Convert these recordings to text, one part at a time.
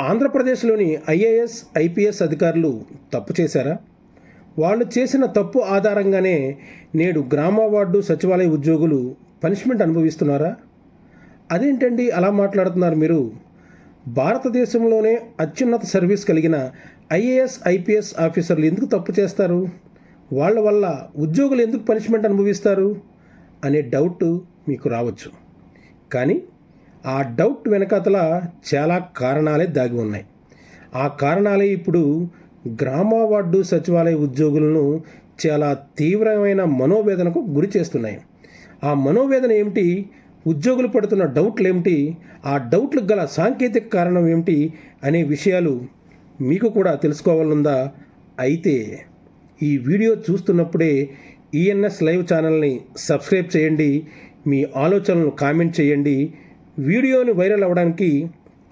ఆంధ్రప్రదేశ్లోని IAS IPS అధికారులు తప్పు చేశారా? వాళ్ళు చేసిన తప్పు ఆధారంగానే నేడు గ్రామ వార్డు సచివాలయ ఉద్యోగులు పనిష్మెంట్ అనుభవిస్తున్నారా? అదేంటండి అలా మాట్లాడుతున్నారు మీరు? భారతదేశంలోనే అత్యున్నత సర్వీస్ కలిగిన ఐఏఎస్ ఐపీఎస్ ఆఫీసర్లు ఎందుకు తప్పు చేస్తారు? వాళ్ళ వల్ల ఉద్యోగులు ఎందుకు పనిష్మెంట్ అనుభవిస్తారు? అనే డౌట్ మీకు రావచ్చు. కానీ ఆ డౌట్ వెనకాతల చాలా కారణాలే దాగి ఉన్నాయి. ఆ కారణాలే ఇప్పుడు గ్రామ వార్డు సచివాలయ ఉద్యోగులను చాలా తీవ్రమైన మనోవేదనకు గురి చేస్తున్నాయి. ఆ మనోవేదన ఏమిటి? ఉద్యోగులు పడుతున్న డౌట్లు ఏమిటి? ఆ డౌట్లకు గల సాంకేతిక కారణం ఏమిటి? అనే విషయాలు మీకు కూడా తెలుసుకోవాలనుందా? అయితే ఈ వీడియో చూస్తున్నప్పుడే ఈఎన్ఎస్ లైవ్ ఛానల్ని సబ్స్క్రైబ్ చేయండి. మీ ఆలోచనలను కామెంట్ చేయండి. వీడియోని వైరల్ అవ్వడానికి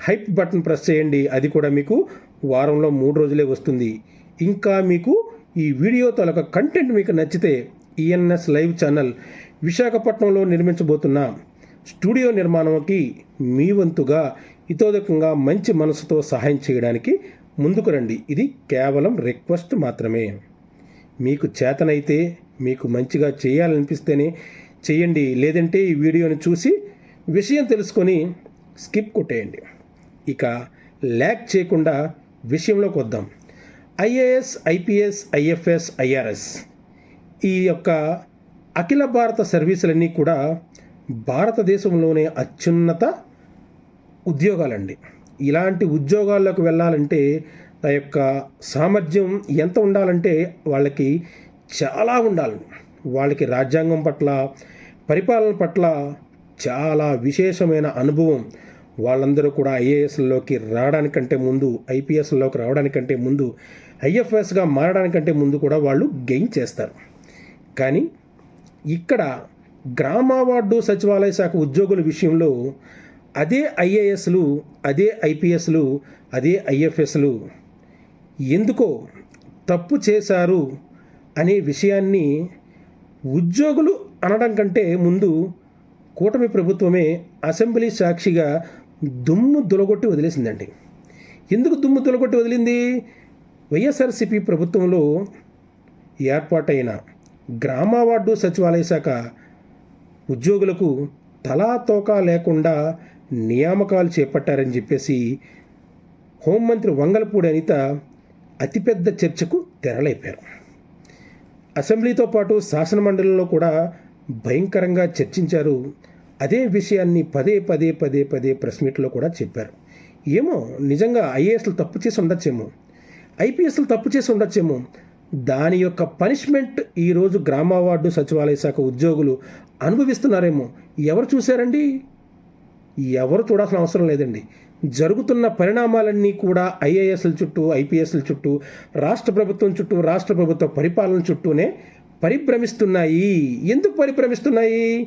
హైప్ బటన్ ప్రెస్ చేయండి. అది కూడా మీకు వారంలో మూడు రోజులే వస్తుంది. ఇంకా మీకు ఈ వీడియో తాలూకా కంటెంట్ మీకు నచ్చితే ఈఎన్ఎస్ లైవ్ ఛానల్ విశాఖపట్నంలో నిర్మించబోతున్న స్టూడియో నిర్మాణంకి మీ వంతుగా ఇతోదకంగా మంచి మనసుతో సహాయం చేయడానికి ముందుకు రండి. ఇది కేవలం రిక్వెస్ట్ మాత్రమే. మీకు చేతనైతే మీకు మంచిగా చేయాలనిపిస్తేనే చేయండి. లేదంటే ఈ వీడియోని చూసి విషయం తెలుసుకొని స్కిప్ కొట్టేయండి. ఇక ల్యాక్ చేయకుండా విషయంలోకి వద్దాం. ఐఏఎస్ ఐపీఎస్ ఐఎఫ్ఎస్ ఐఆర్ఎస్ ఈ యొక్క అఖిల భారత సర్వీసులన్నీ కూడా భారతదేశంలోనే అత్యున్నత ఉద్యోగాలండి. ఇలాంటి ఉద్యోగాల్లోకి వెళ్ళాలంటే ఆ యొక్క సామర్థ్యం ఎంత ఉండాలంటే వాళ్ళకి చాలా ఉండాలి. వాళ్ళకి రాజ్యాంగం పట్ల పరిపాలన పట్ల చాలా విశేషమైన అనుభవం. వాళ్ళందరూ కూడా ఐఏఎస్లోకి రావడానికంటే ముందు ఐపీఎస్లోకి రావడానికంటే ముందు ఐఎఫ్ఎస్గా మారడానికంటే ముందు కూడా వాళ్ళు గెయిన్ చేస్తారు. కానీ ఇక్కడ గ్రామ వార్డు సచివాలయ శాఖ ఉద్యోగుల విషయంలో అదే ఐఏఎస్లు అదే ఐపీఎస్లు అదే ఐఎఫ్ఎస్లు ఎందుకో తప్పు చేశారు అనే విషయాన్ని ఉద్యోగులు అనడం కంటే ముందు కూటమి ప్రభుత్వమే అసెంబ్లీ సాక్షిగా దుమ్ము దులగొట్టి వదిలేసిందండి. ఎందుకు దుమ్ము దులగొట్టి వదిలింది? వైఎస్ఆర్సిపి ప్రభుత్వంలో ఏర్పాటైన గ్రామ వార్డు సచివాలయ శాఖ ఉద్యోగులకు తలా తోకా లేకుండా నియామకాలు చేపట్టారని చెప్పేసి హోంమంత్రి వంగలపూడి అనిత అతిపెద్ద చర్చకు తెరలైపోయారు అసెంబ్లీతో పాటు శాసనమండలిలో కూడా భయంకరంగా చర్చించారు. అదే విషయాన్ని పదే పదే పదే పదే ప్రెస్ మీట్లో కూడా చెప్పారు. ఏమో నిజంగా ఐఏఎస్లు తప్పు చేసి ఉండొచ్చేమో. ఐపీఎస్లు తప్పు చేసి ఉండొచ్చేమో. దాని యొక్క పనిష్మెంట్ ఈరోజు గ్రామ వార్డు సచివాలయ శాఖ ఉద్యోగులు అనుభవిస్తున్నారేమో. ఎవరు చూశారండి? ఎవరు చూడాల్సిన అవసరం లేదండి. జరుగుతున్న పరిణామాలన్నీ కూడా ఐఏఎస్ల చుట్టూ ఐపీఎస్ల చుట్టూ రాష్ట్ర ప్రభుత్వం చుట్టూ రాష్ట్ర ప్రభుత్వ పరిపాలన చుట్టూనే పరిభ్రమిస్తున్నాయి. ఎందుకు పరిభ్రమిస్తున్నాయి?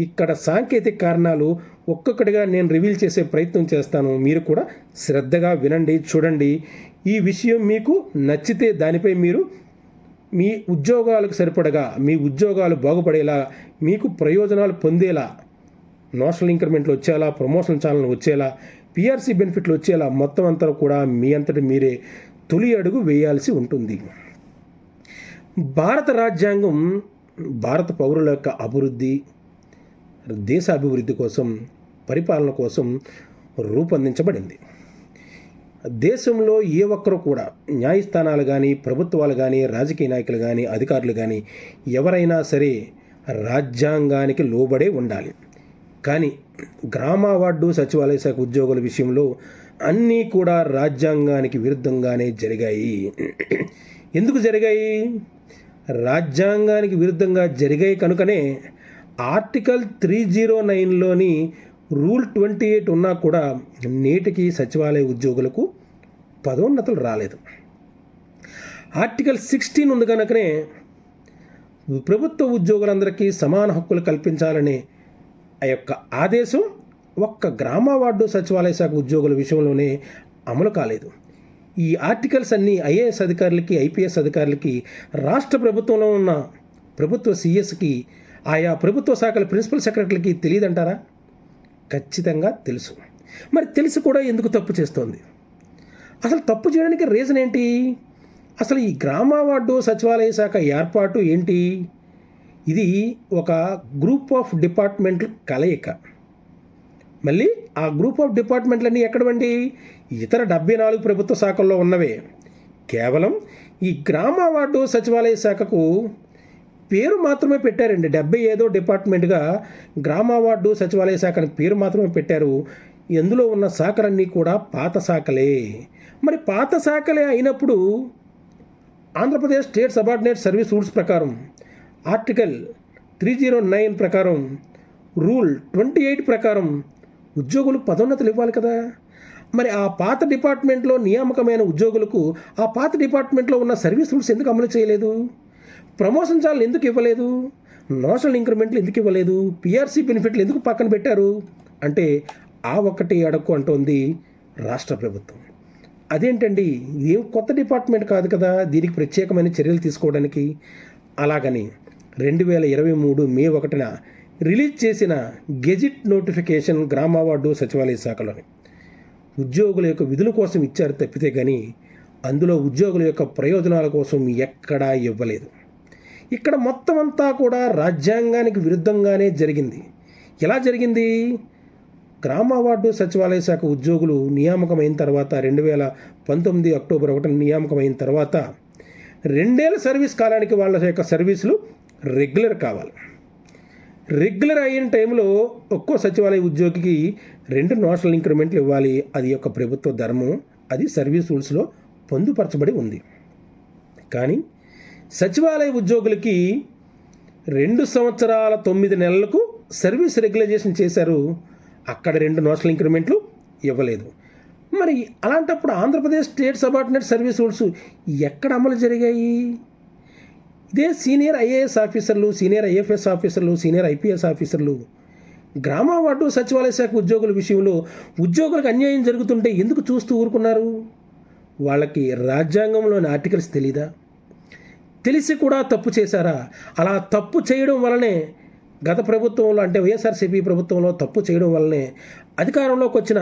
ఇక్కడ సాంకేతిక కారణాలు ఒక్కొక్కటిగా నేను రివీల్ చేసే ప్రయత్నం చేస్తాను. మీరు కూడా శ్రద్ధగా వినండి చూడండి. ఈ విషయం మీకు నచ్చితే దానిపై మీరు మీ ఉద్యోగాలకు సరిపడగా మీ ఉద్యోగాలు బాగుపడేలా మీకు ప్రయోజనాలు పొందేలా నోషనల్ ఇంక్రిమెంట్లు వచ్చేలా ప్రమోషన్ ఛానల్ వచ్చేలా పిఆర్సీ బెనిఫిట్లు వచ్చేలా మొత్తం అంతా కూడా మీ అంతటి మీరే తొలి అడుగు వేయాల్సి ఉంటుంది. భారత రాజ్యాంగం భారత పౌరుల యొక్క అభివృద్ధి దేశ అభివృద్ధి కోసం పరిపాలన కోసం రూపొందించబడింది. దేశంలో ఏ ఒక్కరు కూడా న్యాయస్థానాలు కానీ ప్రభుత్వాలు కానీ రాజకీయ నాయకులు కానీ అధికారులు కానీ ఎవరైనా సరే రాజ్యాంగానికి లోబడే ఉండాలి. కానీ గ్రామ వార్డు సచివాలయ శాఖ ఉద్యోగుల విషయంలో అన్నీ కూడా రాజ్యాంగానికి విరుద్ధంగానే జరిగాయి. ఎందుకు జరిగాయి? రాజ్యాంగానికి విరుద్ధంగా జరిగాయి కనుకనే ఆర్టికల్ త్రీ జీరో నైన్లోని రూల్ ట్వంటీ ఎయిట్ ఉన్నా కూడా నేటికి సచివాలయ ఉద్యోగులకు పదోన్నతులు రాలేదు. ఆర్టికల్ సిక్స్టీన్ ఉంది కనుకనే ప్రభుత్వ ఉద్యోగులందరికీ సమాన హక్కులు కల్పించాలనే ఆ యొక్క ఆదేశం ఒక్క గ్రామ వార్డు సచివాలయ శాఖ ఉద్యోగుల విషయంలోనే అమలు కాలేదు. ఈ ఆర్టికల్స్ అన్నీ ఐఏఎస్ అధికారులకి ఐపీఎస్ అధికారులకి రాష్ట్ర ప్రభుత్వంలో ఉన్న ప్రభుత్వ సిఎస్కి ఆయా ప్రభుత్వ శాఖల ప్రిన్సిపల్ సెక్రటరీకి తెలియదంటారా? ఖచ్చితంగా తెలుసు. మరి తెలిసి కూడా ఎందుకు తప్పు చేస్తోంది? అసలు తప్పు చేయడానికి రీజన్ ఏంటి? అసలు ఈ గ్రామ వార్డు సచివాలయ శాఖ ఏర్పాటు ఏంటి? ఇది ఒక గ్రూప్ ఆఫ్ డిపార్ట్మెంట్ కలయిక. మళ్ళీ ఆ గ్రూప్ ఆఫ్ డిపార్ట్మెంట్లన్నీ ఎక్కడవండి? ఇతర డెబ్బై నాలుగు ప్రభుత్వ శాఖల్లో ఉన్నవే. కేవలం ఈ గ్రామ వార్డు సచివాలయ శాఖకు పేరు మాత్రమే పెట్టారండి. డెబ్బై ఏదో డిపార్ట్మెంట్గా గ్రామ వార్డు సచివాలయ శాఖ అని పేరు మాత్రమే పెట్టారు. ఎందులో ఉన్న శాఖలన్నీ కూడా పాత శాఖలే. మరి పాత శాఖలే అయినప్పుడు Andhra Pradesh state subordinate service rules ప్రకారం ఆర్టికల్ త్రీ జీరో నైన్ ప్రకారం రూల్ ట్వంటీ ఎయిట్ ప్రకారం ఉద్యోగులకు పదోన్నతులు ఇవ్వాలి కదా? మరి ఆ పాత డిపార్ట్మెంట్లో నియామకమైన ఉద్యోగులకు ఆ పాత డిపార్ట్మెంట్లో ఉన్న సర్వీస్ రూల్స్ ఎందుకు అమలు చేయలేదు? ప్రమోషన్ చాలు ఎందుకు ఇవ్వలేదు? నోషనల్ ఇంక్రిమెంట్లు ఎందుకు ఇవ్వలేదు? పిఆర్సీ బెనిఫిట్లు ఎందుకు పక్కన పెట్టారు? అంటే ఆ ఒక్కటి అడక్కు అంటోంది రాష్ట్ర ప్రభుత్వం. అదేంటండి? ఏం కొత్త డిపార్ట్మెంట్ కాదు కదా దీనికి ప్రత్యేకమైన చర్యలు తీసుకోవడానికి? అలాగని రెండు వేల ఇరవై మూడు మే ఒకటిన రిలీజ్ చేసిన గెజిట్ నోటిఫికేషన్ గ్రామ వార్డు సచివాలయ శాఖలోని. ఉద్యోగుల యొక్క విధుల కోసం ఇచ్చారు తప్పితే కానీ అందులో ఉద్యోగుల యొక్క ప్రయోజనాల కోసం ఎక్కడా ఇవ్వలేదు. ఇక్కడ మొత్తం అంతా కూడా రాజ్యాంగానికి విరుద్ధంగానే జరిగింది. ఎలా జరిగింది? గ్రామ వార్డు సచివాలయ శాఖ ఉద్యోగులు నియామకమైన తర్వాత రెండు వేల పంతొమ్మిది అక్టోబర్ ఒకటి నియామకమైన తర్వాత రెండేళ్ళ సర్వీస్ కాలానికి వాళ్ళ యొక్క సర్వీసులు రెగ్యులర్ కావాలి. రెగ్యులర్ అయిన టైంలో ఒక్కో సచివాలయ ఉద్యోగికి రెండు నోషనల్ ఇంక్రిమెంట్లు ఇవ్వాలి. అది యొక్క ప్రభుత్వ ధర్మం. అది సర్వీస్ రూల్స్లో పొందుపరచబడి ఉంది. కానీ సచివాలయ ఉద్యోగులకి రెండు సంవత్సరాల తొమ్మిది నెలలకు సర్వీస్ రెగ్యులైజేషన్ చేశారు. అక్కడ రెండు నోషనల్ ఇంక్రిమెంట్లు ఇవ్వలేదు. మరి అలాంటప్పుడు Andhra Pradesh state subordinate service rules ఎక్కడ అమలు జరిగాయి? ఇదే సీనియర్ ఐఏఎస్ ఆఫీసర్లు సీనియర్ ఐఎఫ్ఎస్ ఆఫీసర్లు సీనియర్ ఐపీఎస్ ఆఫీసర్లు. గ్రామ వార్డు సచివాలయ శాఖ ఉద్యోగుల విషయంలో ఉద్యోగులకు అన్యాయం జరుగుతుంటే ఎందుకు చూస్తూ ఊరుకున్నారు? వాళ్ళకి రాజ్యాంగంలోని ఆర్టికల్స్ తెలీదా? తెలిసి కూడా తప్పు చేశారా? అలా తప్పు చేయడం వలనే గత ప్రభుత్వంలో అంటే వైఎస్ఆర్సీపీ ప్రభుత్వంలో తప్పు చేయడం వల్లనే అధికారంలోకి వచ్చిన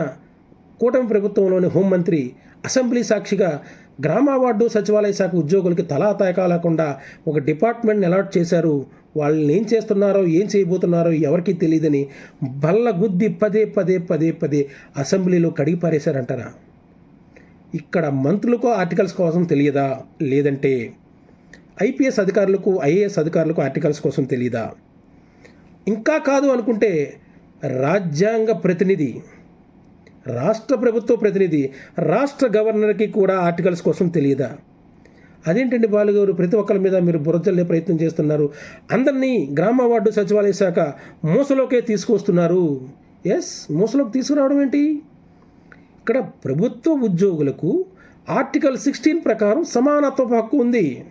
కూటమి ప్రభుత్వంలోని హోంమంత్రి అసెంబ్లీ సాక్షిగా గ్రామ వార్డు సచివాలయ శాఖ ఉద్యోగులకి తలా తాకా లేకుండా ఒక డిపార్ట్మెంట్ని అలాట్ చేశారు. వాళ్ళని ఏం చేస్తున్నారో ఏం చేయబోతున్నారో ఎవరికి తెలియదని బల్ల గుద్ది పదే పదే పదే పదే అసెంబ్లీలో కడిగి పారేశారంటారా? ఇక్కడ మంత్రులకు ఆర్టికల్స్ కోసం తెలియదా? లేదంటే ఐపీఎస్ అధికారులకు ఐఏఎస్ అధికారులకు ఆర్టికల్స్ కోసం తెలియదా? ఇంకా కాదు అనుకుంటే రాజ్యాంగ ప్రతినిధి రాష్ట్ర ప్రభుత్వ ప్రతినిధి రాష్ట్ర గవర్నర్కి కూడా ఆర్టికల్స్ కోసం తెలియదా? అదేంటండి బాలుగారు? ప్రతి ఒక్కరి మీద మీరు బురజల్లే ప్రయత్నం చేస్తున్నారు. అందరినీ గ్రామ వార్డు సచివాలయ శాఖ మూసలోకే తీసుకొస్తున్నారు ఎస్ మూసలోకి తీసుకురావడం ఏంటి? ఇక్కడ ప్రభుత్వ ఉద్యోగులకు ఆర్టికల్ సిక్స్టీన్ ప్రకారం సమానత్వ హక్కు ఉంది.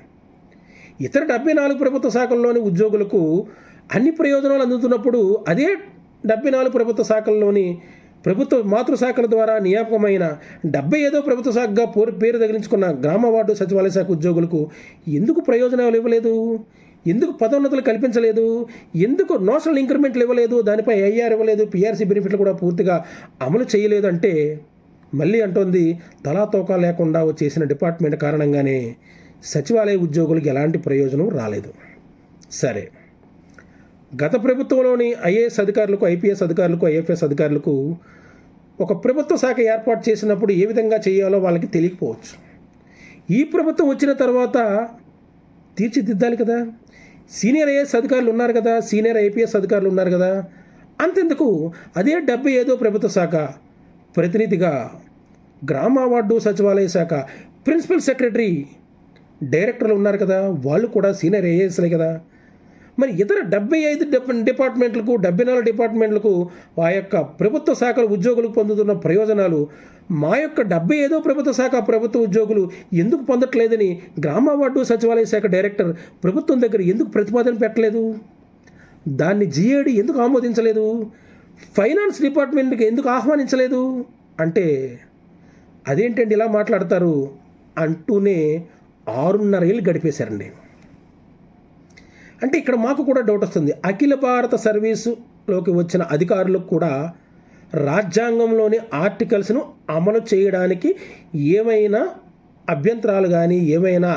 ఇతర డెబ్బై నాలుగు ప్రభుత్వ శాఖల్లోని ఉద్యోగులకు అన్ని ప్రయోజనాలు అందుతున్నప్పుడు అదే డెబ్బై నాలుగు ప్రభుత్వ శాఖల్లోని ప్రభుత్వ మాతృశాఖల ద్వారా నియామకమైన డెబ్బై ఐదో ప్రభుత్వ శాఖగా పోరు పేరు తగిలించుకున్న గ్రామ వార్డు సచివాలయ శాఖ ఉద్యోగులకు ఎందుకు ప్రయోజనాలు ఇవ్వలేదు? ఎందుకు పదోన్నతులు కల్పించలేదు? ఎందుకు నోషనల్ ఇంక్రిమెంట్లు ఇవ్వలేదు? దానిపై ఐఆర్ ఇవ్వలేదు? పిఆర్సీ బెనిఫిట్లు కూడా పూర్తిగా అమలు చేయలేదు అంటే మళ్ళీ అంటోంది తలాతోకా లేకుండా వచ్చేసిన డిపార్ట్మెంట్ కారణంగానే సచివాలయ ఉద్యోగులకు ఎలాంటి ప్రయోజనం రాలేదు. సరే. గత ప్రభుత్వంలోని ఐఏఎస్ అధికారులకు ఐపీఎస్ అధికారులకు ఐఎఫ్ఎస్ అధికారులకు ఒక ప్రభుత్వ శాఖ ఏర్పాటు చేసినప్పుడు ఏ విధంగా చేయాలో వాళ్ళకి తెలియకపోవచ్చు. ఈ ప్రభుత్వం వచ్చిన తర్వాత తీర్చిదిద్దాలి కదా. సీనియర్ ఐఏఎస్ అధికారులు ఉన్నారు కదా. సీనియర్ ఐపీఎస్ అధికారులు ఉన్నారు కదా. అంతెందుకు అదే డెబ్బై ఐదో ప్రభుత్వ శాఖ ప్రతినిధిగా గ్రామ వార్డు సచివాలయ శాఖ ప్రిన్సిపల్ సెక్రటరీ డైరెక్టర్లు ఉన్నారు కదా. వాళ్ళు కూడా సీనియర్ ఐఏఎస్లే కదా. మరి ఇతర డెబ్బై ఐదు డిపార్ట్మెంట్లకు డెబ్బై నాలుగు డిపార్ట్మెంట్లకు ఆ యొక్క ప్రభుత్వ శాఖల ఉద్యోగులకు పొందుతున్న ప్రయోజనాలు మా యొక్క డెబ్బై ఐదో ప్రభుత్వ శాఖ ప్రభుత్వ ఉద్యోగులు ఎందుకు పొందట్లేదని గ్రామ వార్డు సచివాలయ శాఖ డైరెక్టర్ ప్రభుత్వం దగ్గర ఎందుకు ప్రతిపాదన పెట్టలేదు? దాన్ని జిఏడి ఎందుకు ఆమోదించలేదు? ఫైనాన్స్ డిపార్ట్మెంట్కి ఎందుకు ఆహ్వానించలేదు? అంటే అదేంటండి ఇలా మాట్లాడతారు అంటూనే ఆరున్నర ఏళ్ళు గడిపేశారండి. అంటే ఇక్కడ మాకు కూడా డౌట్ వస్తుంది. అఖిల భారత సర్వీసులోకి వచ్చిన అధికారులకు కూడా రాజ్యాంగంలోని ఆర్టికల్స్ను అమలు చేయడానికి ఏమైనా అభ్యంతరాలు కానీ ఏమైనా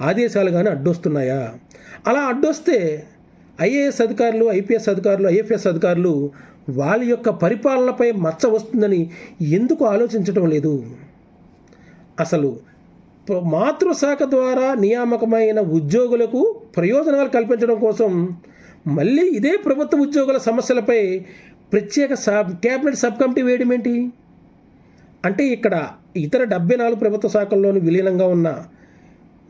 ఆదేశాలు కానీ అడ్డొస్తున్నాయా? అలా అడ్డొస్తే ఐఏఎస్ అధికారులు ఐపీఎస్ అధికారులు ఐఎఫ్ఎస్ అధికారులు వాళ్ళ యొక్క పరిపాలనపై మచ్చ వస్తుందని ఎందుకు ఆలోచించడం లేదు? అసలు మాతృశాఖ ద్వారా నియామకమైన ఉద్యోగులకు ప్రయోజనాలు కల్పించడం కోసం మళ్ళీ ఇదే ప్రభుత్వ ఉద్యోగుల సమస్యలపై ప్రత్యేక సబ్ క్యాబినెట్ సబ్ కమిటీ వేయడం ఏంటి? అంటే ఇక్కడ ఇతర డెబ్బై నాలుగు ప్రభుత్వ శాఖల్లోని విలీనంగా ఉన్న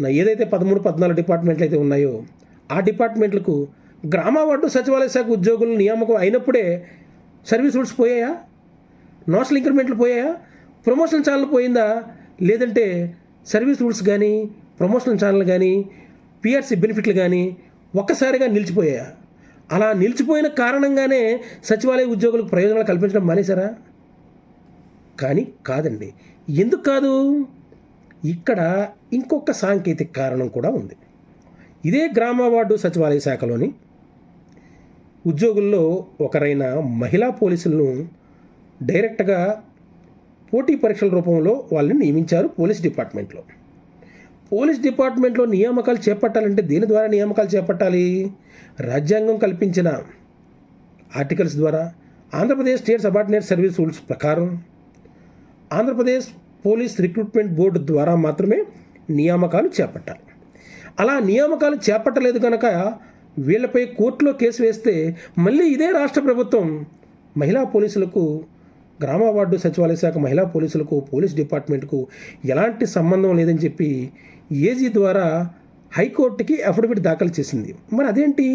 నా ఏదైతే పదమూడు పద్నాలుగు డిపార్ట్మెంట్లు అయితే ఉన్నాయో ఆ డిపార్ట్మెంట్లకు గ్రామ వార్డు సచివాలయ శాఖ ఉద్యోగులు నియామకం అయినప్పుడే సర్వీస్ రూల్స్ పోయాయా? నోషల్ ఇంక్రిమెంట్లు పోయాయా? ప్రమోషన్ ఛానల్ పోయిందా? లేదంటే సర్వీస్ రూల్స్ కానీ ప్రమోషన్ ఛానల్ కానీ పిఆర్సీ బెనిఫిట్లు కానీ ఒక్కసారిగా నిలిచిపోయాయి? అలా నిలిచిపోయిన కారణంగానే సచివాలయ ఉద్యోగులకు ప్రయోజనాలు కల్పించడం మానేశారా? కానీ కాదండి. ఎందుకు కాదు? ఇక్కడ ఇంకొక సాంకేతిక కారణం కూడా ఉంది. ఇదే గ్రామ వార్డు సచివాలయ శాఖలోని ఉద్యోగుల్లో ఒకరైన మహిళా పోలీసులను డైరెక్ట్గా పోటీ పరీక్షల రూపంలో వాళ్ళని నియమించారు పోలీస్ డిపార్ట్మెంట్లో. పోలీస్ డిపార్ట్మెంట్లో నియామకాలు చేపట్టాలంటే దేని ద్వారా నియామకాలు చేపట్టాలి? రాజ్యాంగం కల్పించిన ఆర్టికల్స్ ద్వారా Andhra Pradesh state subordinate service rules ప్రకారం ఆంధ్రప్రదేశ్ పోలీస్ రిక్రూట్మెంట్ బోర్డు ద్వారా మాత్రమే నియామకాలు చేపట్టాలి. అలా నియామకాలు చేపట్టలేదు కనుక వీళ్ళపై కోర్టులో కేసు వేస్తే మళ్ళీ ఇదే రాష్ట్ర ప్రభుత్వం మహిళా పోలీసులకు గ్రామ వార్డు సచివాలయ శాఖ మహిళా పోలీసులకు పోలీస్ డిపార్ట్మెంట్కు ఎలాంటి సంబంధం లేదని చెప్పి ఏజీ ద్వారా హైకోర్టుకి అఫిడవిట్ దాఖలు చేసింది. మరి అదేంటి?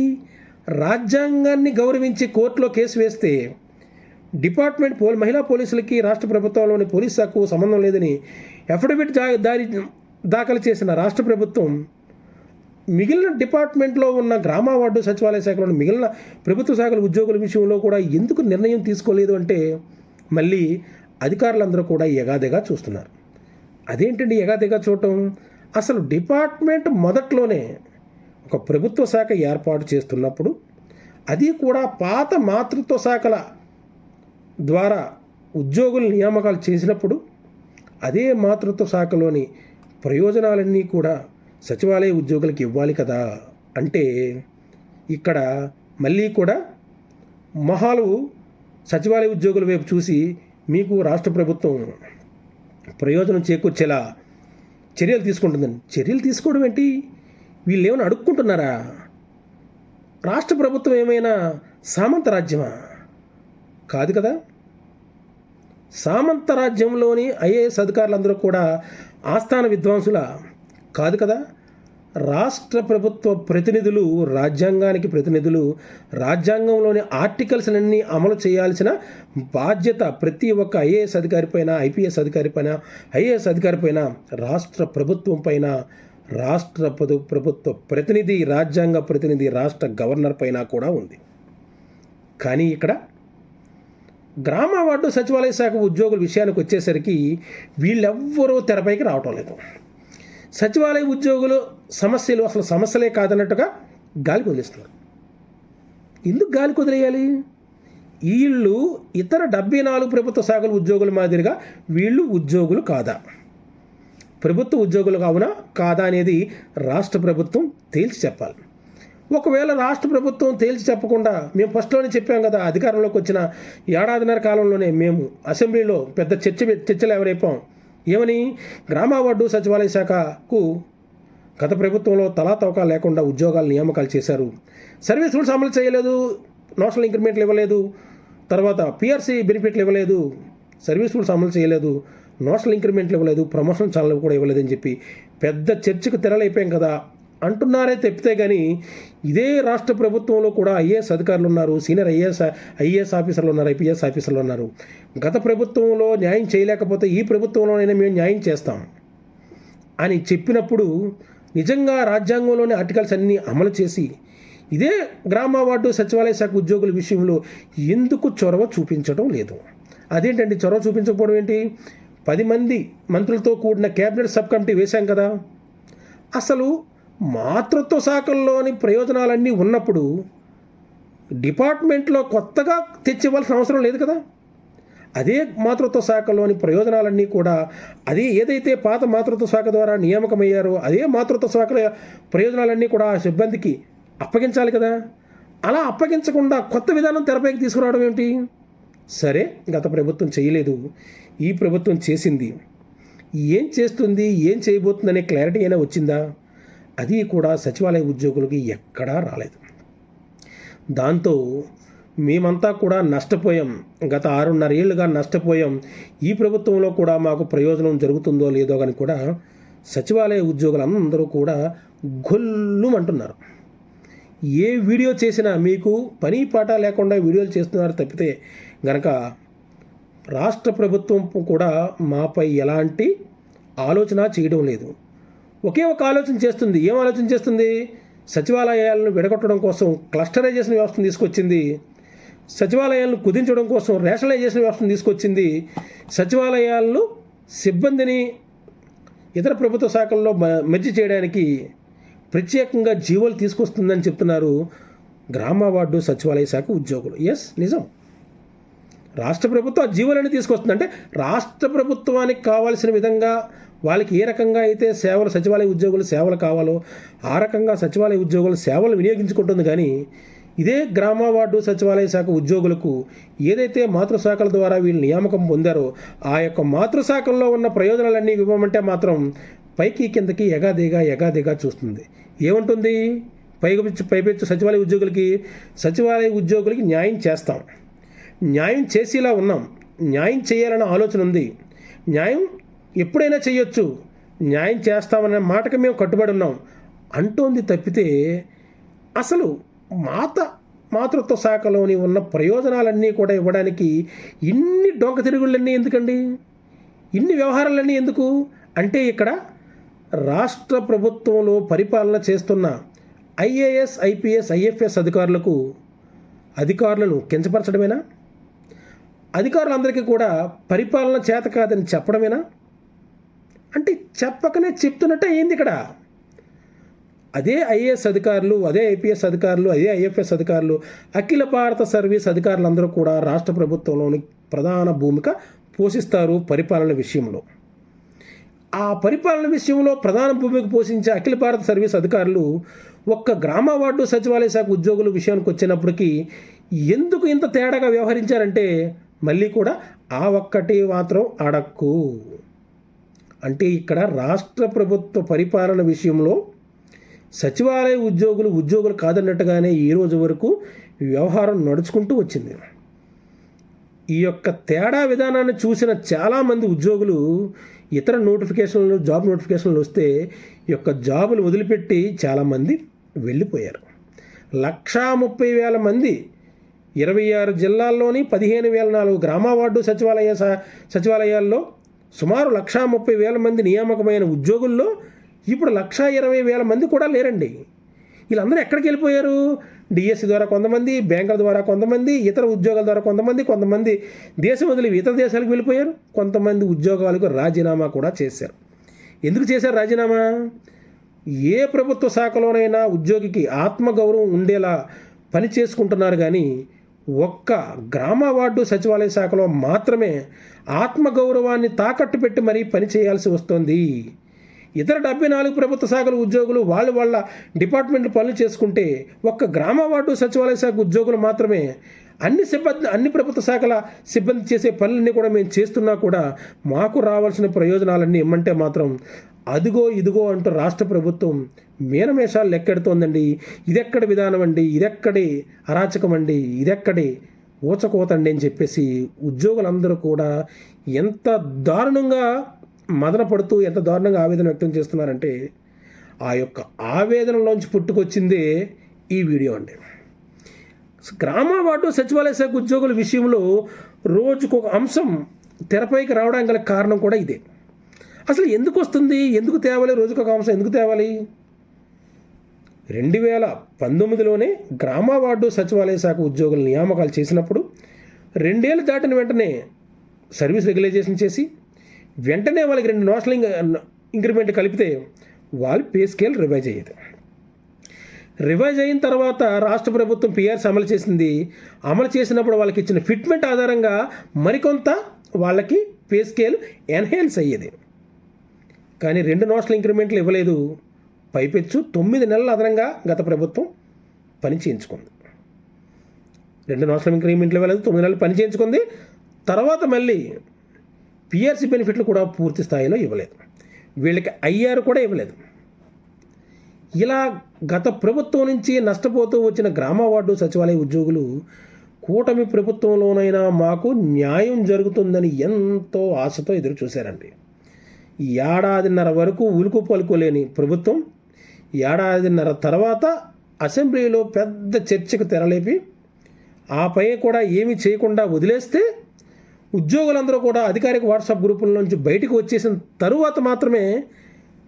రాజ్యాంగాన్ని గౌరవించి కోర్టులో కేసు వేస్తే డిపార్ట్మెంట్ పోల్ మహిళా పోలీసులకి రాష్ట్ర ప్రభుత్వంలోని పోలీస్ శాఖకు సంబంధం లేదని అఫిడవిట్ జా- దారి దాఖలు చేసిన రాష్ట్ర ప్రభుత్వం మిగిలిన డిపార్ట్మెంట్లో ఉన్న గ్రామ వార్డు సచివాలయ శాఖలోని మిగిలిన ప్రభుత్వ శాఖల ఉద్యోగుల విషయంలో కూడా ఎందుకు నిర్ణయం తీసుకోలేదు అంటే మళ్ళీ అధికారులందరూ కూడా ఎగాదిగా చూస్తున్నారు. అదేంటండి ఎగాదిగా చూడటం? అసలు డిపార్ట్మెంట్ మొదట్లోనే ఒక ప్రభుత్వ శాఖ ఏర్పాటు చేస్తున్నప్పుడు అది కూడా పాత మాతృత్వ శాఖల ద్వారా ఉద్యోగుల నియామకాలు చేసినప్పుడు అదే మాతృత్వ శాఖలోని ప్రయోజనాలన్నీ కూడా సచివాలయ ఉద్యోగులకు ఇవ్వాలి కదా అంటే ఇక్కడ మళ్ళీ కూడా మహాలు సచివాలయ ఉద్యోగుల వైపు చూసి మీకు రాష్ట్ర ప్రభుత్వం ప్రయోజనం చేకూర్చేలా చర్యలు తీసుకుంటుందని. చర్యలు తీసుకోవడం ఏంటి? వీళ్ళు ఏమైనా అడుక్కుంటున్నారా? రాష్ట్ర ప్రభుత్వం ఏమైనా సామంత రాజ్యమా? కాదు కదా. సామంత రాజ్యంలోని ఐఏఎస్ అధికారులందరూ కూడా ఆస్థాన విద్వాంసుల? కాదు కదా. రాష్ట్ర ప్రభుత్వ ప్రతినిధులు రాజ్యాంగానికి ప్రతినిధులు రాజ్యాంగంలోని ఆర్టికల్స్లన్నీ అమలు చేయాల్సిన బాధ్యత ప్రతి ఒక్క ఐఏఎస్ అధికారిపైన ఐపీఎస్ అధికారిపైన ఐఏఎస్ అధికారిపైన రాష్ట్ర ప్రభుత్వం పైన రాష్ట్ర ప్రభుత్వ ప్రతినిధి రాజ్యాంగ ప్రతినిధి రాష్ట్ర గవర్నర్ పైన కూడా ఉంది. కానీ ఇక్కడ గ్రామ వార్డు సచివాలయ శాఖ ఉద్యోగుల విషయానికి వచ్చేసరికి వీళ్ళెవ్వరూ తెరపైకి రావటం లేదు. సచివాలయ ఉద్యోగులు సమస్యలు అసలు సమస్యలే కాదన్నట్టుగా గాలి వదిలేస్తున్నారు ఎందుకు గాలి కుదిరేయాలి వీళ్ళు ఇతర డెబ్బై నాలుగు ప్రభుత్వ శాఖల ఉద్యోగుల మాదిరిగా వీళ్ళు ఉద్యోగులు కాదా? ప్రభుత్వ ఉద్యోగులు కావునా? కాదా అనేది రాష్ట్ర ప్రభుత్వం తేల్చి చెప్పాలి. ఒకవేళ రాష్ట్ర ప్రభుత్వం తేల్చి చెప్పకుండా మేము ఫస్ట్లోనే చెప్పాం కదా అధికారంలోకి వచ్చిన ఏడాదిన్నర కాలంలోనే మేము అసెంబ్లీలో పెద్ద చర్చ చర్చలు ఎవరైపోయాం ఏమని గ్రామ వార్డు సచివాలయ శాఖకు గత ప్రభుత్వంలో తలా తవకా లేకుండా ఉద్యోగాలు నియామకాలు చేశారు. సర్వీస్ రూల్స్ అమలు చేయలేదు నోషనల్ ఇంక్రిమెంట్లు ఇవ్వలేదు తర్వాత పిఆర్సీ బెనిఫిట్లు ఇవ్వలేదు సర్వీస్ రూల్స్ అమలు చేయలేదు నోషనల్ ఇంక్రిమెంట్లు ఇవ్వలేదు ప్రమోషన్ ఛానల్ కూడా ఇవ్వలేదని చెప్పి పెద్ద చర్చకు తెరలైపోయాం కదా అంటున్నారే తప్పితే కానీ ఇదే రాష్ట్ర ప్రభుత్వంలో కూడా ఐఏఎస్ అధికారులు ఉన్నారు సీనియర్ ఐఏఎస్ ఐఏఎస్ ఆఫీసర్లు ఉన్నారు ఐపీఎస్ ఆఫీసర్లు ఉన్నారు. గత ప్రభుత్వంలో న్యాయం చేయలేకపోతే ఈ ప్రభుత్వంలోనైనా మేము న్యాయం చేస్తాం అని చెప్పినప్పుడు నిజంగా రాజ్యాంగంలోని ఆర్టికల్స్ అన్నీ అమలు చేసి ఇదే గ్రామ వార్డు సచివాలయ శాఖ ఉద్యోగుల విషయంలో ఎందుకు చొరవ చూపించడం లేదు? అదేంటండి చొరవ చూపించకపోవడం ఏంటి? పది మంది మంత్రులతో కూడిన కేబినెట్ సబ్ కమిటీ వేశాం కదా. అసలు మాతృత్వ శాఖల్లోని ప్రయోజనాలన్నీ ఉన్నప్పుడు డిపార్ట్మెంట్లో కొత్తగా తెచ్చివ్వాల్సిన అవసరం లేదు కదా? అదే మాతృత్వ శాఖలోని ప్రయోజనాలన్నీ కూడా అదే ఏదైతే పాత మాతృత్వ శాఖ ద్వారా నియామకమయ్యారో అదే మాతృత్వ శాఖల ప్రయోజనాలన్నీ కూడా ఆ సిబ్బందికి అప్పగించాలి కదా? అలా అప్పగించకుండా కొత్త విధానం తెరపైకి తీసుకురావడం ఏమిటి? సరే గత ప్రభుత్వం చేయలేదు. ఈ ప్రభుత్వం చేసింది. ఏం చేస్తుంది? ఏం చేయబోతుందనే క్లారిటీ అయినా వచ్చిందా? అది కూడా సచివాలయ ఉద్యోగులకి ఎక్కడా రాలేదు. దాంతో మేమంతా కూడా నష్టపోయాం. గత ఆరున్నర ఏళ్ళుగా నష్టపోయాం. ఈ ప్రభుత్వంలో కూడా మాకు ప్రయోజనం జరుగుతుందో లేదో కానీ కూడా సచివాలయ ఉద్యోగులందరూ కూడా గొల్లుమంటున్నారు. ఏ వీడియో చేసినా మీకు పని పాట లేకుండా వీడియోలు చేస్తున్నారు తప్పితే గనక రాష్ట్ర ప్రభుత్వం కూడా మాపై ఎలాంటి ఆలోచన చేయడం లేదు. ఒకే ఒక ఆలోచన చేస్తుంది. ఏం ఆలోచన చేస్తుంది? సచివాలయాలను విడగొట్టడం కోసం క్లస్టరైజేషన్ వ్యవస్థను తీసుకొచ్చింది. సచివాలయాలను కుదించడం కోసం రేషనలైజేషన్ వ్యవస్థను తీసుకొచ్చింది. సచివాలయాలను సిబ్బందిని ఇతర ప్రభుత్వ శాఖల్లో మ- మెర్జి చేయడానికి ప్రత్యేకంగా జీవోలు తీసుకొస్తుందని చెప్తున్నారు గ్రామ వార్డు సచివాలయ శాఖ ఉద్యోగులు. ఎస్ నిజం. రాష్ట్ర ప్రభుత్వం ఆ జీవోలని తీసుకొస్తుంది. అంటే రాష్ట్ర ప్రభుత్వానికి కావాల్సిన విధంగా వాళ్ళకి ఏ రకంగా అయితే సేవలు సచివాలయ ఉద్యోగులు సేవలు కావాలో ఆ రకంగా సచివాలయ ఉద్యోగులు సేవలు వినియోగించుకుంటుంది కానీ ఇదే గ్రామ వార్డు సచివాలయ శాఖ ఉద్యోగులకు ఏదైతే మాతృశాఖల ద్వారా వీళ్ళు నియామకం పొందారో ఆ యొక్క మాతృశాఖల్లో ఉన్న ప్రయోజనాలన్నీ ఇవ్వమంటే మాత్రం పైకి కిందకి ఎగాదిగా ఎగాదిగా చూస్తుంది. ఏముంటుంది? పైకి పైపెచ్చు సచివాలయ ఉద్యోగులకి సచివాలయ ఉద్యోగులకి న్యాయం చేస్తాం. న్యాయం చేసేలా ఉన్నాం. న్యాయం చేయాలన్న ఆలోచన ఉంది. న్యాయం ఎప్పుడైనా చేయొచ్చు న్యాయం చేస్తామనే మాటకి మేము కట్టుబడి ఉన్నాం. అంటోంది తప్పితే అసలు మాత మాతృత్వ శాఖలోని ఉన్న ప్రయోజనాలన్నీ కూడా ఇవ్వడానికి ఇన్ని డొంక తిరుగుళ్ళన్నీ ఎందుకండి? ఇన్ని వ్యవహారాలన్నీ ఎందుకు? అంటే ఇక్కడ రాష్ట్ర ప్రభుత్వంలో పరిపాలన చేస్తున్న ఐఏఎస్ ఐపీఎస్ ఐఎఫ్ఎస్ అధికారులకు అధికారులను కించపరచడమేనా? అధికారులందరికీ కూడా పరిపాలన చేత కాదని చెప్పడమేనా? అంటే చెప్పకనే చెప్తున్నట్టే అయింది ఇక్కడ. అదే ఐఏఎస్ అధికారులు అదే ఐపీఎస్ అధికారులు అదే ఐఎఫ్ఎస్ అధికారులు అఖిల భారత సర్వీస్ అధికారులందరూ కూడా రాష్ట్ర ప్రభుత్వంలోని ప్రధాన భూమిక పోషిస్తారు పరిపాలన విషయంలో. ఆ పరిపాలన విషయంలో ప్రధాన భూమిక పోషించే అఖిల భారత సర్వీస్ అధికారులు ఒక్క గ్రామ వార్డు సచివాలయ శాఖ ఉద్యోగుల విషయానికి వచ్చినప్పటికీ ఎందుకు ఇంత తేడాగా వ్యవహరించారంటే మళ్ళీ కూడా ఆ ఒక్కటి మాత్రం అడక్కు. అంటే ఇక్కడ రాష్ట్ర ప్రభుత్వ పరిపాలన విషయంలో సచివాలయ ఉద్యోగులు ఉద్యోగులు కాదన్నట్టుగానే ఈ రోజు వరకు వ్యవహారం నడుచుకుంటూ వచ్చింది. ఈ యొక్క తేడా విధానాన్ని చూసిన చాలామంది ఉద్యోగులు ఇతర నోటిఫికేషన్లు జాబ్ నోటిఫికేషన్లు వస్తే ఈ యొక్క జాబులు వదిలిపెట్టి చాలామంది వెళ్ళిపోయారు. లక్షా ముప్పై వేల మంది ఇరవై ఆరు జిల్లాల్లోని పదిహేను వేల నాలుగు గ్రామ వార్డు సచివాలయ స- సచివాలయాల్లో సుమారు లక్షా ముప్పై వేల మంది నియామకమైన ఉద్యోగుల్లో ఇప్పుడు లక్షా ఇరవై వేల మంది కూడా లేరండి. వీళ్ళందరూ ఎక్కడికి వెళ్ళిపోయారు? డిఎస్సి ద్వారా కొంతమంది బ్యాంకుల ద్వారా కొంతమంది ఇతర ఉద్యోగాల ద్వారా కొంతమంది కొంతమంది దేశం వదిలి ఇతర దేశాలకు వెళ్ళిపోయారు. కొంతమంది ఉద్యోగాలకు రాజీనామా కూడా చేశారు. ఎందుకు చేశారు రాజీనామా? ఏ ప్రభుత్వ శాఖలోనైనా ఉద్యోగికి ఆత్మగౌరవం ఉండేలా పని చేసుకుంటున్నారు కానీ ఒక్క గ్రామ వార్డు సచివాలయ శాఖలో మాత్రమే ఆత్మగౌరవాన్ని తాకట్టు పెట్టి మరీ పని చేయాల్సి ఇతర డెబ్బై నాలుగు ప్రభుత్వ శాఖల ఉద్యోగులు వాళ్ళ వాళ్ళ డిపార్ట్మెంట్ పనులు చేసుకుంటే ఒక్క గ్రామ వార్డు సచివాలయ శాఖ ఉద్యోగులు మాత్రమే అన్ని సిబ్బంది అన్ని ప్రభుత్వ శాఖల సిబ్బంది చేసే పనులన్నీ కూడా మేము చేస్తున్నా కూడా మాకు రావాల్సిన ప్రయోజనాలన్నీ ఇమ్మంటే మాత్రం అదిగో ఇదిగో అంటూ రాష్ట్ర ప్రభుత్వం మీనమేషాలు లెక్కెడుతోందండి. ఇదెక్కడి విధానం అండి? ఇదెక్కడి అరాచకం అండి? ఇదెక్కడి ఊచకోతండి అని చెప్పేసి ఉద్యోగులందరూ కూడా ఎంత దారుణంగా మదన పడుతూ ఎంత దారుణంగా ఆవేదన వ్యక్తం చేస్తున్నారంటే ఆ యొక్క ఆవేదనలోంచి పుట్టుకొచ్చిందే ఈ వీడియో అండి. గ్రామ వార్డు సచివాలయ శాఖ ఉద్యోగుల విషయంలో రోజుకు ఒక అంశం తెరపైకి రావడానికి గల కారణం కూడా ఇదే. అసలు ఎందుకు వస్తుంది? ఎందుకు తేవాలి? రోజుకు ఒక అంశం ఎందుకు తేవాలి? రెండు వేల పంతొమ్మిదిలోనే గ్రామ వార్డు సచివాలయ శాఖ ఉద్యోగుల నియామకాలు చేసినప్పుడు రెండేళ్ళు దాటిన వెంటనే సర్వీస్ రెగ్యులైజేషన్ చేసి వెంటనే వాళ్ళకి రెండు నోషనల్ ఇంక్రిమెంట్ కలిపితే వాళ్ళ పే స్కేల్ రివైజ్ అయ్యేది. రివైజ్ అయిన తర్వాత రాష్ట్ర ప్రభుత్వం పిఆర్సీ అమలు చేసింది. అమలు చేసినప్పుడు వాళ్ళకి ఇచ్చిన ఫిట్మెంట్ ఆధారంగా మరికొంత వాళ్ళకి పే స్కేల్ ఎన్హాన్స్ అయ్యేది. కానీ రెండు నోషనల్ ఇంక్రిమెంట్లు ఇవ్వలేదు. పైపెచ్చు. తొమ్మిది నెలల అదనంగా గత ప్రభుత్వం పని చేయించుకుంది. రెండు నోషనల్ ఇంక్రిమెంట్లు వెళ్ళదు తొమ్మిది నెలలు పని చేయించుకుంది. తర్వాత మళ్ళీ పిఆర్సీ బెనిఫిట్లు కూడా పూర్తి స్థాయిలో ఇవ్వలేదు. వీళ్ళకి ఐఆర్ కూడా ఇవ్వలేదు. ఇలా గత ప్రభుత్వం నుంచి నష్టపోతూ వచ్చిన గ్రామ వార్డు సచివాలయ ఉద్యోగులు కూటమి ప్రభుత్వంలోనైనా మాకు న్యాయం జరుగుతుందని ఎంతో ఆశతో ఎదురు చూశారండి ఏడాదిన్నర వరకు ఉలుకు పలుకోలేని ప్రభుత్వం ఏడాదిన్నర తర్వాత అసెంబ్లీలో పెద్ద చర్చకు తెరలేపి ఆపై కూడా ఏమీ చేయకుండా వదిలేస్తే ఉద్యోగులందరూ కూడా అధికారిక వాట్సాప్ గ్రూపుల నుంచి బయటకు వచ్చేసిన తరువాత మాత్రమే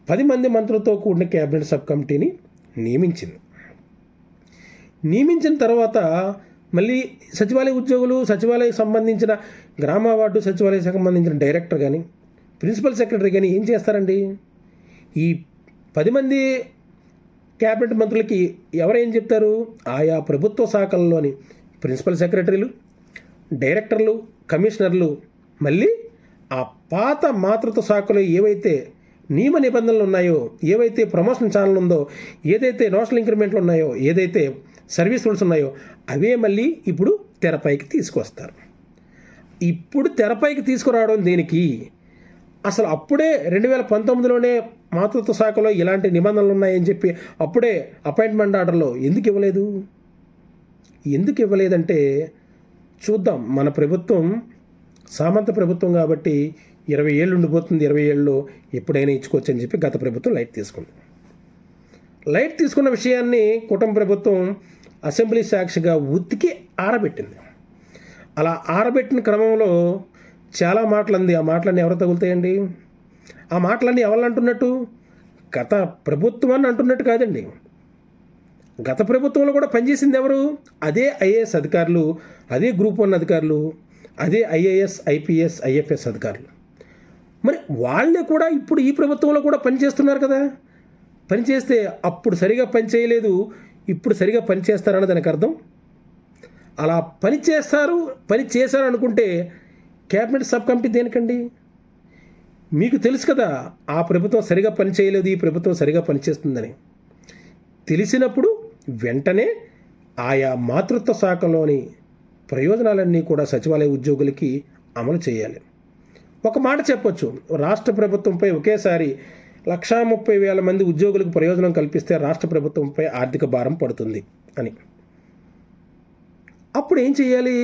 పది మంది మంత్రులతో కూడిన కేబినెట్ సబ్ కమిటీని నియమించింది. నియమించిన తర్వాత మళ్ళీ సచివాలయ ఉద్యోగులు సచివాలయం సంబంధించిన గ్రామ వార్డు సచివాలయం సంబంధించిన డైరెక్టర్ కానీ ప్రిన్సిపల్ సెక్రటరీ కానీ ఏం చేస్తారండి? ఈ పది మంది క్యాబినెట్ మంత్రులకి ఎవరేం చెప్తారు? ఆయా ప్రభుత్వ శాఖల్లోని ప్రిన్సిపల్ సెక్రటరీలు డైరెక్టర్లు కమిషనర్లు మళ్ళీ ఆ పాత మాతృత్వ శాఖలో ఏవైతే నియమ నిబంధనలు ఉన్నాయో ఏవైతే ప్రమోషన్ ఛానల్ ఉందో ఏదైతే నోషనల్ ఇంక్రిమెంట్లు ఉన్నాయో ఏదైతే సర్వీస్ రూల్స్ ఉన్నాయో అవే మళ్ళీ ఇప్పుడు తెరపైకి తీసుకొస్తారు. ఇప్పుడు తెరపైకి తీసుకురావడం దేనికి? అసలు అప్పుడే రెండు వేల పంతొమ్మిదిలోనే మాతృత్వ శాఖలో ఇలాంటి నిబంధనలు ఉన్నాయని చెప్పి అప్పుడే అపాయింట్మెంట్ ఆర్డర్లో ఎందుకు ఇవ్వలేదు? ఎందుకు ఇవ్వలేదంటే చూద్దాం. మన ప్రభుత్వం సామంత ప్రభుత్వం కాబట్టి ఇరవై ఏళ్ళు ఉండిపోతుంది. ఇరవై ఏళ్ళు ఎప్పుడైనా ఇచ్చుకోవచ్చు అని చెప్పి గత ప్రభుత్వం లైట్ తీసుకుంది. లైట్ తీసుకున్న విషయాన్ని కుటుంబ ప్రభుత్వం అసెంబ్లీ సాక్షిగా ఉతికి ఆరబెట్టింది. అలా ఆరబెట్టిన క్రమంలో చాలా మాటలు అంది ఆ మాటలన్నీ ఎవరు తగులుతాయండి? ఆ మాటలన్నీ ఎవరు అంటున్నట్టు? గత ప్రభుత్వాన్ని అంటున్నట్టు కాదండి. గత ప్రభుత్వంలో కూడా పనిచేసింది ఎవరు? అదే ఐఏఎస్ అధికారులు అదే గ్రూప్ వన్ అధికారులు అదే ఐఏఎస్ ఐపీఎస్ ఐఎఫ్ఎస్ అధికారులు. మరి వాళ్ళే కూడా ఇప్పుడు ఈ ప్రభుత్వంలో కూడా పనిచేస్తున్నారు కదా? పనిచేస్తే అప్పుడు సరిగా పని చేయలేదు ఇప్పుడు సరిగా పనిచేస్తారన్న దానికి అర్థం? అలా పని చేస్తారు పని చేశారు అనుకుంటే క్యాబినెట్ సబ్ కమిటీ దేనికండి? మీకు తెలుసు కదా ఆ ప్రభుత్వం సరిగా పని చేయలేదు ఈ ప్రభుత్వం సరిగా పనిచేస్తుందని. తెలిసినప్పుడు వెంటనే ఆయా మాతృత్వ శాఖలోని ప్రయోజనాలన్నీ కూడా సచివాలయ ఉద్యోగులకి అమలు చేయాలి. ఒక మాట చెప్పొచ్చు రాష్ట్ర ప్రభుత్వంపై ఒకేసారి లక్షా ముప్పై వేల మంది ఉద్యోగులకు ప్రయోజనం కల్పిస్తే రాష్ట్ర ప్రభుత్వంపై ఆర్థిక భారం పడుతుంది అని. అప్పుడు ఏం చేయాలి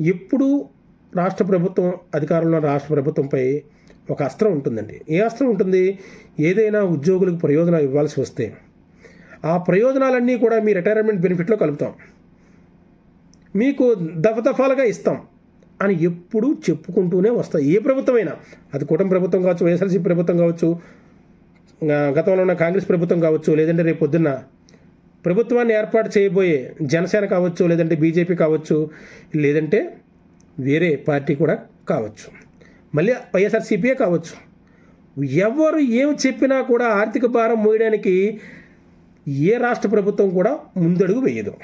ఎప్పుడు రాష్ట్ర ప్రభుత్వం అధికారంలో రాష్ట్ర ప్రభుత్వంపై ఒక అస్త్రం ఉంటుందండి. ఏ అస్త్రం ఉంటుంది? ఏదైనా ఉద్యోగులకు ప్రయోజనాలు ఇవ్వాల్సి వస్తే. ఆ ప్రయోజనాలన్నీ కూడా మీ రిటైర్మెంట్ బెనిఫిట్లో కలుపుతాం. మీకు దఫదఫాలుగా ఇస్తాం అని ఎప్పుడూ చెప్పుకుంటూనే వస్తాయి ఏ ప్రభుత్వమైనా అది కుటుంబ ప్రభుత్వం కావచ్చు వైఎస్ఆర్సీ ప్రభుత్వం కావచ్చు గతంలో ఉన్న కాంగ్రెస్ ప్రభుత్వం కావచ్చు లేదంటే రేపు పొద్దున్న ప్రభుత్వాన్ని ఏర్పాటు చేయబోయే జనసేన కావచ్చు లేదంటే బీజేపీ కావచ్చు లేదంటే వేరే పార్టీ కూడా కావచ్చు. మళ్ళీ వైఎస్ఆర్సీపీయే కావచ్చు. ఎవరు ఏం చెప్పినా కూడా ఆర్థిక భారం మోయడానికి ఏ రాష్ట్ర ప్రభుత్వం కూడా ముందడుగు వేయదు.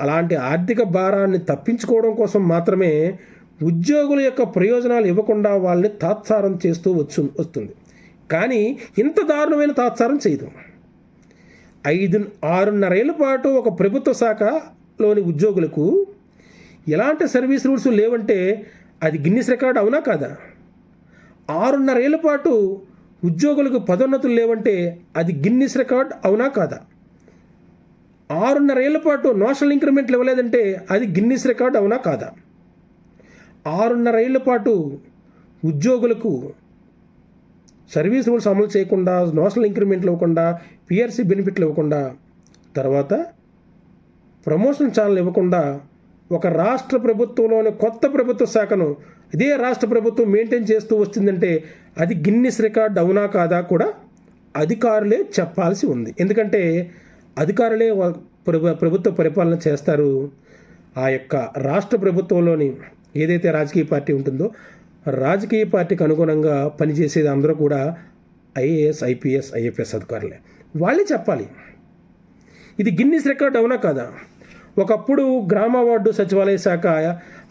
అలాంటి ఆర్థిక భారాన్ని తప్పించుకోవడం కోసం మాత్రమే ఉద్యోగుల యొక్క ప్రయోజనాలు ఇవ్వకుండా వాళ్ళని తాత్సారం చేస్తూ వచ్చు వస్తుంది. కానీ ఇంత దారుణమైన తాత్సారం చేయదు. ఐదు ఆరున్నరేళ్ళ పాటు ఒక ప్రభుత్వ శాఖలోని ఉద్యోగులకు ఎలాంటి సర్వీస్ రూల్స్ లేవంటే అది గిన్నిస్ రికార్డ్ అవునా కాదా? ఆరున్నరేళ్ళ పాటు ఉద్యోగులకు పదోన్నతులు లేవంటే అది గిన్నిస్ రికార్డ్ అవునా కాదా? ఆరున్నరేళ్ళ పాటు నోషనల్ ఇంక్రిమెంట్లు ఇవ్వలేదంటే అది గిన్నిస్ రికార్డ్ అవునా కాదా? ఆరున్నరేళ్ళ పాటు ఉద్యోగులకు సర్వీస్ రూల్స్ అమలు చేయకుండా నోషనల్ ఇంక్రిమెంట్లు ఇవ్వకుండా పిఆర్సీ బెనిఫిట్లు ఇవ్వకుండా తర్వాత ప్రమోషన్ ఛానల్ ఇవ్వకుండా ఒక రాష్ట్ర ప్రభుత్వంలోని కొత్త ప్రభుత్వ శాఖను ఇదే రాష్ట్ర ప్రభుత్వం మెయింటైన్ చేస్తూ వస్తుందంటే అది గిన్నిస్ రికార్డ్ అవునా కాదా కూడా అధికారులే చెప్పాల్సి ఉంది. ఎందుకంటే అధికారులే ప్రభుత్వ పరిపాలన చేస్తారు. ఆ యొక్క రాష్ట్ర ప్రభుత్వంలోని ఏదైతే రాజకీయ పార్టీ ఉంటుందో రాజకీయ పార్టీకి అనుగుణంగా పనిచేసేది అందరూ కూడా ఐఏఎస్ ఐపీఎస్ ఐఎఫ్ఎస్ అధికారులే. వాళ్ళే చెప్పాలి. ఇది గిన్నిస్ రికార్డ్ అవునా కాదా? ఒకప్పుడు గ్రామ వార్డు సచివాలయ శాఖ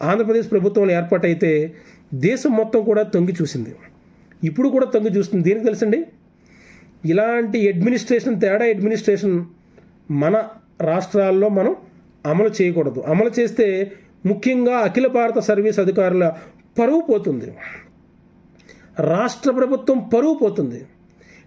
ఆంధ్రప్రదేశ్ ప్రభుత్వంలో ఏర్పాటైతే దేశం మొత్తం కూడా తొంగి చూసింది. ఇప్పుడు కూడా తొంగి చూస్తుంది. దేనికి తెలుసండి? ఇలాంటి అడ్మినిస్ట్రేషన్ తేడా అడ్మినిస్ట్రేషన్ మన రాష్ట్రాల్లో మనం అమలు చేయకూడదు. అమలు చేస్తే ముఖ్యంగా అఖిల భారత సర్వీస్ అధికారుల పరువు పోతుంది. రాష్ట్ర ప్రభుత్వం పరువు పోతుంది.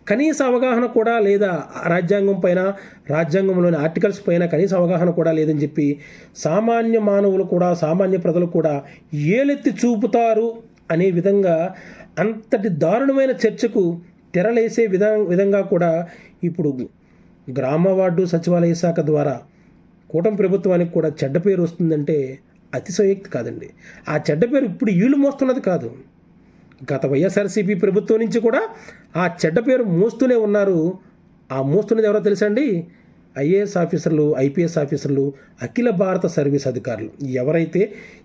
కనీస అవగాహన కూడా లేదా రాజ్యాంగం పైన రాజ్యాంగంలోని ఆర్టికల్స్ పైన కనీస అవగాహన కూడా లేదని చెప్పి సామాన్య మానవులు కూడా సామాన్య ప్రజలు కూడా ఏలెత్తి చూపుతారు అనే విధంగా అంతటి దారుణమైన చర్చకు తెరలేసే విధ విధంగా కూడా ఇప్పుడు గ్రామ వార్డు సచివాలయ శాఖ ద్వారా కూటమి ప్రభుత్వానికి కూడా చెడ్డ పేరు వస్తుందంటే అతిశయోక్తి కాదండి. ఆ చెడ్డ పేరు ఇప్పుడు వీళ్ళు మోస్తున్నది కాదు. గత వైఎస్ఆర్సీపీ ప్రభుత్వం నుంచి కూడా ఆ చెడ్డ పేరు మోస్తూనే ఉన్నారు. ఆ మోస్తున్నది ఎవరో తెలుసండి? ఐఏఎస్ ఆఫీసర్లు ఐపీఎస్ ఆఫీసర్లు అఖిల భారత సర్వీస్ అధికారులు. ఎవరైతే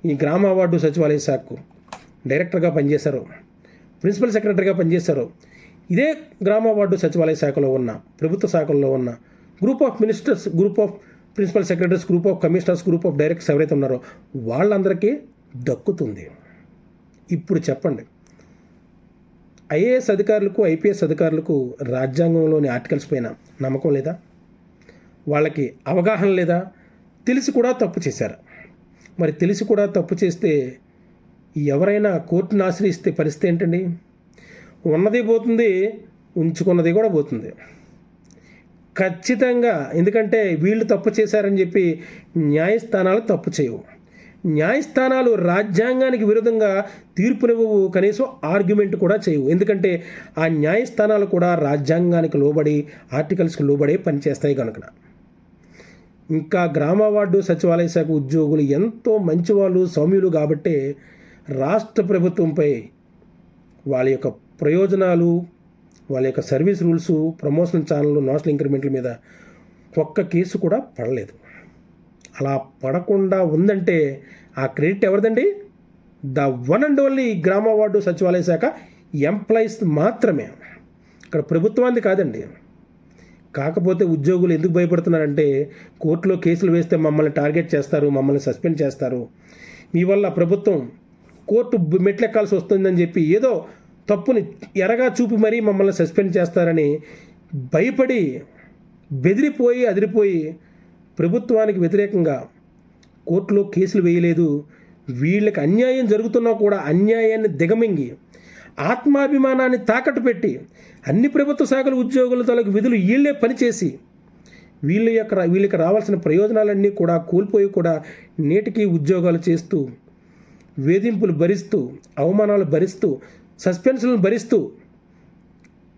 ఈ గ్రామ అవార్డు సచివాలయ శాఖకు డైరెక్టర్గా పనిచేశారో ప్రిన్సిపల్ సెక్రటరీగా పనిచేశారో ఇదే గ్రామ అవార్డు సచివాలయ శాఖలో ఉన్న ప్రభుత్వ శాఖల్లో ఉన్న group of ministers group of principal secretaries group of commissioners group of directors ఎవరైతే ఉన్నారో వాళ్ళందరికీ దక్కుతుంది. ఇప్పుడు చెప్పండి ఐఏఎస్ అధికారులకు ఐపీఎస్ అధికారులకు రాజ్యాంగంలోని ఆర్టికల్స్ పైన నమ్మకం లేదా? వాళ్ళకి అవగాహన లేదా? తెలిసి కూడా తప్పు చేశారు. మరి తెలిసి కూడా తప్పు చేస్తే ఎవరైనా కోర్టును ఆశ్రయిస్తే పరిస్థితి ఏంటండి? ఉన్నది పోతుంది ఉంచుకున్నది కూడా పోతుంది. ఖచ్చితంగా ఎందుకంటే వీళ్ళు తప్పు చేశారని చెప్పి న్యాయస్థానాలు తప్పు చేయవు. న్యాయస్థానాలు రాజ్యాంగానికి విరుద్ధంగా తీర్పునివ్వవు కనీసం ఆర్గ్యుమెంట్ కూడా చేయవు. ఎందుకంటే ఆ న్యాయస్థానాలు కూడా రాజ్యాంగానికి లోబడి ఆర్టికల్స్కి లోబడే పనిచేస్తాయి కనుక ఇంకా గ్రామ వార్డు సచివాలయ శాఖ ఉద్యోగులు ఎంతో మంచివాళ్ళు సౌమ్యులు కాబట్టే రాష్ట్ర ప్రభుత్వంపై వాళ్ళ యొక్క ప్రయోజనాలు వాళ్ళ యొక్క service rules promotion channel notional ఇంక్రిమెంట్ల మీద ఒక్క కేసు కూడా పడలేదు. అలా పడకుండా ఉందంటే ఆ క్రెడిట్ ఎవరిదండి? ద వన్ అండ్ ఓన్లీ గ్రామ వార్డు సచివాలయ శాఖ ఎంప్లాయీస్ మాత్రమే. ఇక్కడ ప్రభుత్వానికి కాదండి. కాకపోతే ఉద్యోగులు ఎందుకు భయపడుతున్నారంటే కోర్టులో కేసులు వేస్తే మమ్మల్ని టార్గెట్ చేస్తారు మమ్మల్ని సస్పెండ్ చేస్తారు. మీ వల్ల ప్రభుత్వం కోర్టు మెట్లెక్కాల్సి వస్తుందని చెప్పి ఏదో తప్పుని ఎరగా చూపి మరీ మమ్మల్ని సస్పెండ్ చేస్తారని భయపడి బెదిరిపోయి అదిరిపోయి ప్రభుత్వానికి వ్యతిరేకంగా కోర్టులో కేసులు వేయలేదు. వీళ్ళకి అన్యాయం జరుగుతున్నా కూడా అన్యాయాన్ని దిగమింగి ఆత్మాభిమానాన్ని తాకట్టు పెట్టి అన్ని ప్రభుత్వ శాఖల ఉద్యోగుల తలకు విధులు వీళ్ళే పనిచేసి వీళ్ళ యొక్క వీళ్ళకి రావాల్సిన ప్రయోజనాలన్నీ కూడా కోల్పోయి కూడా నేటికి ఉద్యోగాలు చేస్తూ వేధింపులు భరిస్తూ అవమానాలు భరిస్తూ సస్పెన్షన్లు భరిస్తూ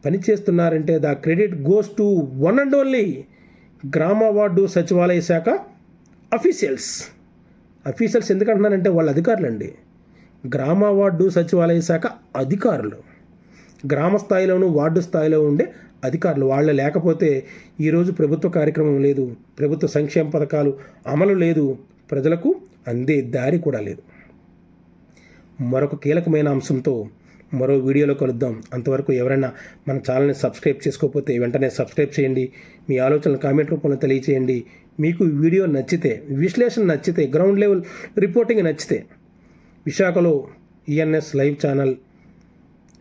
పనిచేస్తున్నారంటే the credit goes to one and only గ్రామ వార్డు సచివాలయ శాఖ అఫీషియల్స్. అఫీషియల్స్ ఎందుకంటున్నానంటే వాళ్ళ అధికారులండి. గ్రామ వార్డు సచివాలయ శాఖ అధికారులు. గ్రామ స్థాయిలోను వార్డు స్థాయిలో ఉండే అధికారులు. వాళ్ళు లేకపోతే ఈరోజు ప్రభుత్వ కార్యక్రమం లేదు ప్రభుత్వ సంక్షేమ పథకాలు అమలు లేదు ప్రజలకు అందే దారి కూడా లేదు. మరొక కీలకమైన అంశంతో మరో వీడియోలో కలుద్దాం. అంతవరకు ఎవరైనా మన ఛానల్ని సబ్స్క్రైబ్ చేసుకోకపోతే వెంటనే సబ్స్క్రైబ్ చేయండి. మీ ఆలోచనలు కామెంట్ రూపంలో తెలియచేయండి. మీకు వీడియో నచ్చితే విశ్లేషణ నచ్చితే గ్రౌండ్ లెవెల్ రిపోర్టింగ్ నచ్చితే విశాఖలో ఈఎన్ఎస్ లైవ్ ఛానల్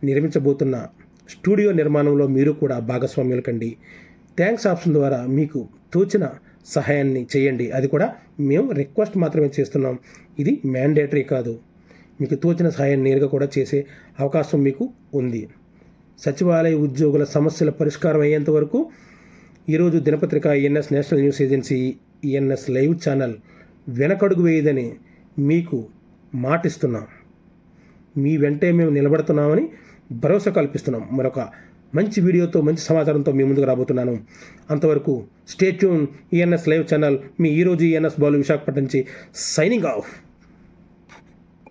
నిర్మించబోతున్న స్టూడియో నిర్మాణంలో మీరు కూడా భాగస్వామ్యులు కండి. థ్యాంక్స్ ఆప్షన్ ద్వారా మీకు తోచిన సహాయాన్ని చేయండి. అది కూడా మేము రిక్వెస్ట్ మాత్రమే చేస్తున్నాం. ఇది మ్యాండేటరీ కాదు. మీకు తోచిన సహాయం నేరుగా కూడా చేసే అవకాశం మీకు ఉంది. సచివాలయ ఉద్యోగుల సమస్యల పరిష్కారం అయ్యేంత వరకు ఈరోజు దినపత్రిక ENS national news agency ENS live channel వెనకడుగు వేయదని మీకు మాటిస్తున్నాం. మీ వెంటే మేము నిలబడుతున్నామని భరోసా కల్పిస్తున్నాం. మరొక మంచి వీడియోతో మంచి సమాచారంతో మీ ముందుకు రాబోతున్నాను. అంతవరకు stay tune ENS live channel మీ ఈరోజు ఈఎన్ఎస్ బాలు విశాఖపట్నం నుంచి సైనింగ్ ఆఫ్.